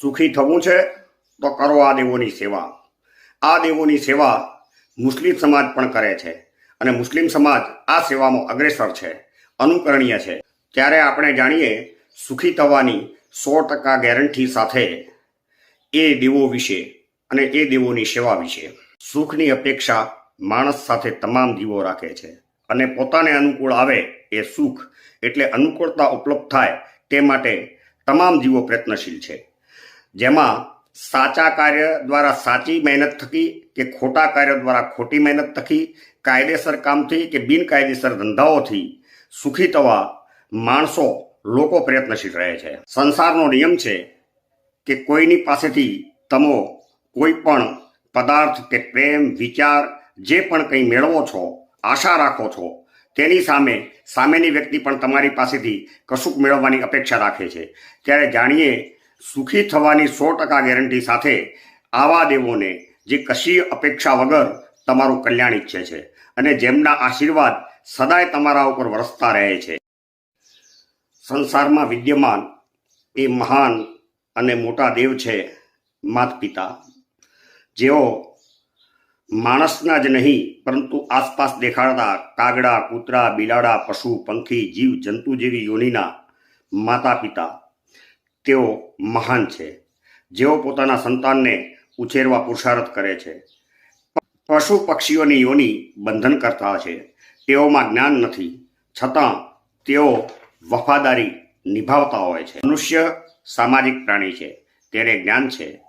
સુખી થવું છે, તો કરો આ દેવોની સેવા. આ દેવોની સેવા મુસ્લિમ સમાજ પણ કરે છે અને મુસ્લિમ સમાજ આ સેવામાં અગ્રેસર છે, અનુકરણીય છે. ત્યારે આપણે જાણીએ, સુખી થવાની સો ટકા ગેરંટી સાથે એ દેવો વિશે અને એ દેવોની સેવા વિશે. સુખની અપેક્ષા માણસ સાથે તમામ જીવો રાખે છે અને પોતાને અનુકૂળ આવે એ સુખ એટલે અનુકૂળતા ઉપલબ્ધ થાય તે માટે તમામ જીવો પ્રયત્નશીલ છે. જેમાં સાચા કાર્ય દ્વારા સાચી મહેનત થકી કે ખોટા કાર્ય દ્વારા ખોટી મહેનત થકી, કાયદેસર કામથી કે બિનકાયદેસર ધંધાઓથી સુખી થવા માણસો લોકો પ્રયત્નશીલ રહે છે. સંસારનો નિયમ છે કે કોઈની પાસેથી તમો કોઈ પણ પદાર્થ કે પ્રેમ, વિચાર, જે પણ કંઈ મેળવો છો, આશા રાખો છો, તેની સામે સામેની વ્યક્તિ પણ તમારી પાસેથી કશુંક મેળવવાની અપેક્ષા રાખે છે. ત્યારે જાણીએ સુખી થવાની સો ટકા ગેરંટી સાથે આવા દેવોને જે કશી અપેક્ષા વગર તમારું કલ્યાણ ઈચ્છે છે અને જેમના આશીર્વાદ સદાય તમારા ઉપર વરસતા રહે છે. સંસારમાં વિદ્યમાન એ મહાન અને મોટા દેવ છે માત પિતા જેઓ માણસના જ નહીં, પરંતુ આસપાસ દેખાડતા કાગડા, કૂતરા, બિલાડા, પશુ, પંખી, જીવ, જંતુ જેવી યોનિના માતા પિતા તેઓ મહાન છે. જેઓ પોતાના સંતાનને ઉછેરવા પુરુષાર્થ કરે છે. પશુ પક્ષીઓની યોની બંધન કરતા છે. તેઓમાં જ્ઞાન નથી. છતાં તેઓ વફાદારી નિભાવતા હોય છે. મનુષ્ય સામાજિક પ્રાણી છે. તેને જ્ઞાન છે.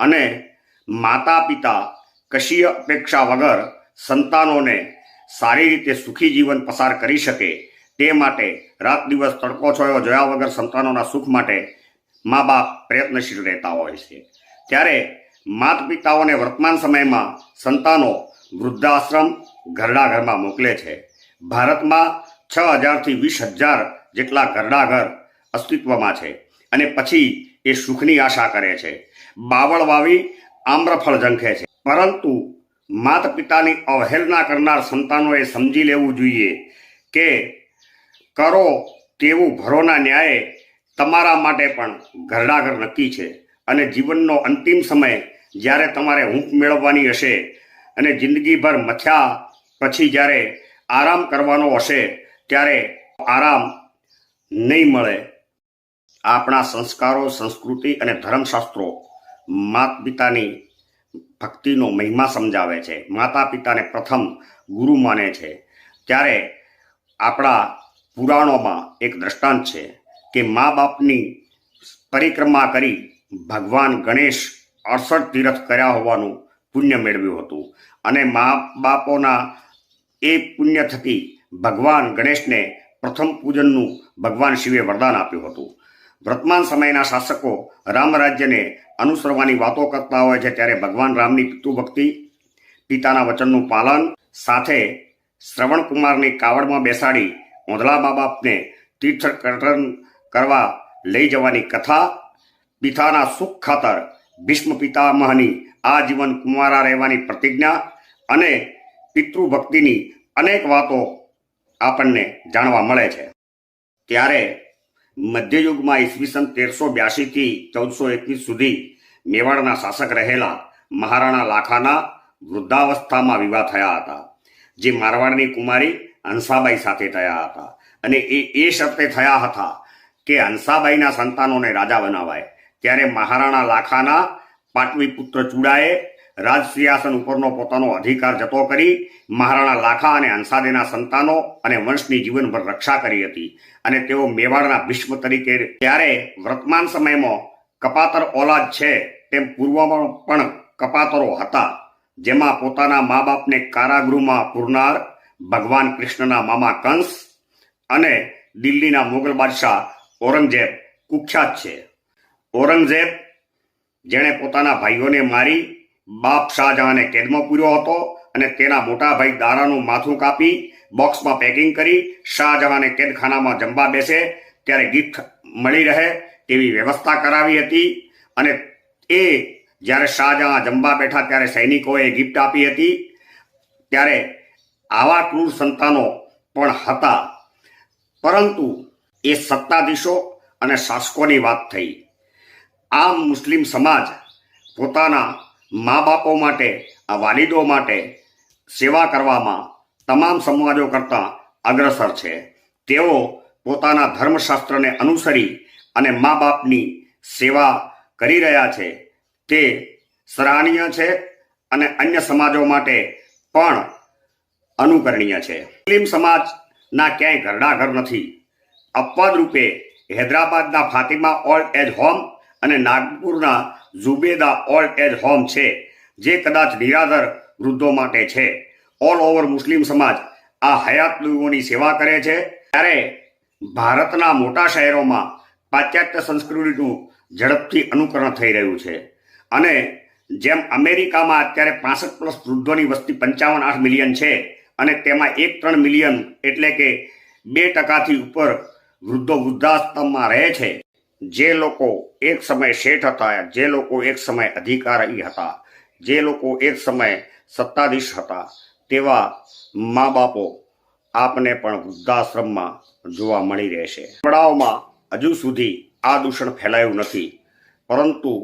અને માતા પિતા કશી અપેક્ષા વગર સંતાનોને સારી રીતે સુખી જીવન પસાર કરી શકે તે માટે રાત દિવસ તડકો છોયો, જોયા વગર સંતાનોના સુખ માટે મા બાપ પ્રયત્નશીલ રહેતા હોય છે. ત્યારે માત પિતાઓને વર્તમાન સમયમાં સંતાનો વૃદ્ધાશ્રમ ઘરડા ઘરમાં મોકલે છે. ભારતમાં છ હજારથી વીસ હજાર જેટલા ઘરડા ઘર અસ્તિત્વમાં છે અને પછી એ સુખની આશા કરે છે. બાવળ વાવી આમ્રફળ ઝંખે છે. પરંતુ માત પિતાની અવહેલના કરનાર સંતાનોએ સમજી લેવું જોઈએ કે કરો તેવું ભરોના ન્યાયે તમારા માટે પણ ઘરડાઘર નક્કી છે. અને જીવનનો અંતિમ સમય જ્યારે તમારે હૂંફ મેળવવાની હશે અને જિંદગીભર મથ્યા પછી જ્યારે આરામ કરવાનો હશે ત્યારે આરામ નહીં મળે. આપણા સંસ્કારો, સંસ્કૃતિ અને ધર્મશાસ્ત્રો માત પિતાની ભક્તિનો મહિમા સમજાવે છે. માતા પિતાને પ્રથમ ગુરુ માને છે. ત્યારે આપણા પુરાણોમાં એક દ્રષ્ટાંત છે. કે મા બાપની પરિક્રમા કરી ભગવાન ગણેશ અડસઠ તીરથ કર્યા હોવાનું પુણ્ય મેળવ્યું હતું. અને મા બાપોના એ પુણ્ય થકી ભગવાન ગણેશને પ્રથમ પૂજનનું ભગવાન શિવે વરદાન આપ્યું હતું. વર્તમાન સમયના શાસકો રામ રાજ્યને અનુસરવાની વાતો કરતા હોય છે ત્યારે ભગવાન રામની પિતૃભક્તિ, પિતાના વચનનું પાલન, સાથે શ્રવણ કુમારની કાવડમાં બેસાડી ઓંધળા મા બાપને તીર્થકર્તન કરવા લઈ જવાની કથા પિતાના સુખ ખાતર ભીષ્મ પિતામહની આજીવન કુંવારા રહેવાની પ્રતિજ્ઞા અને પિતૃભક્તિની અનેક વાતો આપણને જાણવા મળે છે. ત્યારે મધ્યયુગમાં ઈસવીસન તેરસો બ્યાસીથી ચૌદસો એકવીસ સુધી મેવાડના શાસક રહેલા મહારાણા લાખાના વૃદ્ધાવસ્થામાં વિવાહ થયા હતા, જે મારવાડની કુમારી હંસાબાઈ સાથે થયા હતા અને એ એ શરતે થયા હતા કે હંસાબાઈના સંતાનોને રાજા બનાવાય. ત્યારે મહારાણા લાખાના પાટવી પુત્ર ચૂડાએ રાજ સિંહાસન ઉપરનો પોતાનો અધિકાર જતો કરી મહારાણા લાખા અને હંસાદેના સંતાનો અને વંશની જીવનભર રક્ષા કરી હતી. અને તેઓ મેવાડના ભીષ્મ તરીકે ત્યારે વર્તમાન સમયમાં કપાતર ઓલાદ છે તેમ પૂર્વમાં પણ કપાતરો હતા, જેમાં પોતાના મા બાપને કારાગૃહમાં પૂરનાર ભગવાન કૃષ્ણના મામા કંસ અને દિલ્હીના મુગલ બાદશાહ ઔરંગઝેબ કુખ્યાત છે. ઔરંગઝેબ જેણે પોતાના ભાઈઓને મારી, બાપ શાહજહાંને કેદમાં પૂર્યો હતો અને તેના મોટા ભાઈ દારાનું માથું કાપી, બોક્સમાં પેકિંગ કરી, શાહજહાંને કેદખાનામાં જમવા બેસે, ત્યારે ગિફ્ટ મળી રહે તેવી વ્યવસ્થા કરાવી હતી અને એ જ્યારે શાહજહાં જમવા બેઠા ત્યારે સૈનિકોએ ગિફ્ટ આપી હતી, ત્યારે આવા ક્રૂર સંતાનો પણ હતા. પરંતુ એ સત્તાધીશો અને શાસકોની વાત થઈ. આમ મુસ્લિમ સમાજ પોતાના મા બાપો માટે વાલિદો માટે સેવા કરવામાં તમામ સમાજો કરતાં અગ્રસર છે. તેઓ પોતાના ધર્મશાસ્ત્રને અનુસરી અને મા બાપની સેવા કરી રહ્યા છે. તે સરાહનીય છે અને અન્ય સમાજો માટે પણ અનુકરણીય છે. મુસ્લિમ સમાજના ક્યાંય ઘરડા ઘર નથી. અપવાદ રૂપે હૈદરાબાદના ફાતિમા ઓલ્ડ એજ હોમ અને નાગપુરના ઝુબેદા ઓલ્ડ એજ હોમ છે, જે કદાચ નિરાધર વૃદ્ધો માટે છે. ઓલ ઓવર મુસ્લિમ સમાજ આ હયાત લોકોની સેવા કરે છે. ત્યારે ભારતના મોટા શહેરોમાં પાશ્ચાત્ય સંસ્કૃતિનું ઝડપથી અનુકરણ થઈ રહ્યું છે. અને જેમ અમેરિકામાં અત્યારે પાસઠ પ્લસ વૃદ્ધોની વસ્તી પંચાવન આઠ મિલિયન છે, અને તેમાં એક ત્રણ મિલિયન એટલે કે બે ટકાથી ઉપર વૃદ્ધો વૃદ્ધાશ્રમમાં રહે છે. જે લોકો એક સમય શેઠ હતા, જે લોકો એક સમય અધિકારી હતા, જે લોકો એક સમય સત્તાધીશ હતા, તેવા મા બાપો આપને પણ વૃદ્ધાશ્રમમાં જોવા મળી રહેશે ગામડાઓમાં હજુ સુધી આ દૂષણ ફેલાયું નથી, પરંતુ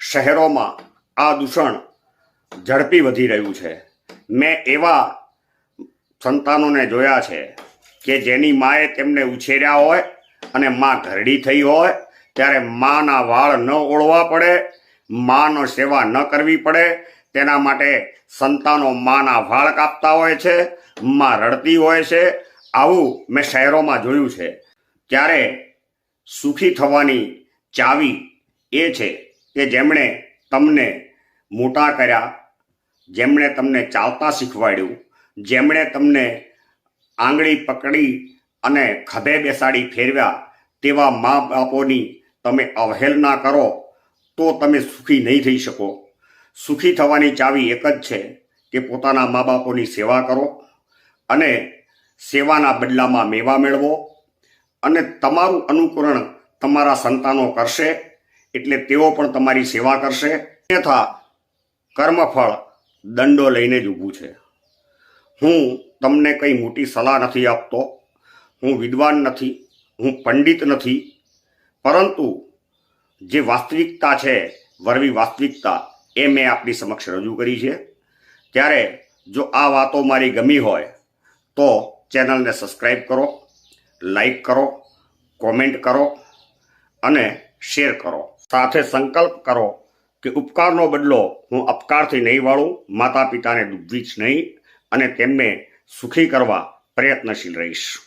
શહેરોમાં આ દૂષણ ઝડપી વધી રહ્યું છે. મેં એવા સંતાનોને જોયા છે કે જેની માએ તેમને ઉછેર્યા હોય અને મા ઘરડી થઈ હોય, ત્યારે માના વાળ ન ઓળવા પડે, માનો સેવા ન કરવી પડે. તેના માટે સંતાનો માના વાળ કાપતા હોય છે, માં રડતી હોય છે. આવું મેં શહેરોમાં જોયું છે. ત્યારે સુખી થવાની ચાવી એ છે કે જેમણે તમને મોટા કર્યા, જેમણે તમને ચાલતા શીખવાડ્યું, જેમણે તમને આંગળી પકડી અને ખભે બેસાડી ફેરવ્યા, તેવા મા બાપોની તમે અવહેલના કરો, તો તમે સુખી નહીં થઈ શકો. સુખી થવાની ચાવી એક જ છે કે પોતાના મા બાપોની સેવા કરો અને સેવાના બદલામાં મેવા મેળવો અને તમારું અનુકરણ તમારા સંતાનો કરશે, એટલે તેઓ પણ તમારી સેવા કરશે. અન્યથા કર્મફળ દંડો લઈને જ ઊભું છે. હું તમને કંઈ મોટી સલાહ નથી આપતો, હું વિદ્વાન નથી, હું પંડિત નથી, પરંતુ જે વાસ્તવિકતા છે, વરવી વાસ્તવિકતા, એ મેં આપની સમક્ષ રજૂ કરી છે. ત્યારે જો આ વાતો મારી ગમી હોય, તો ચેનલને સબસ્ક્રાઈબ કરો લાઈક કરો, કોમેન્ટ કરો અને શેર કરો. સાથે સંકલ્પ કરો કે ઉપકારનો બદલો હું અપકારથી નહીં વાળું માતા પિતાને ડૂબવીશ નહીં અને તેમને સુખી કરવા પ્રયત્નશીલ રહીશ.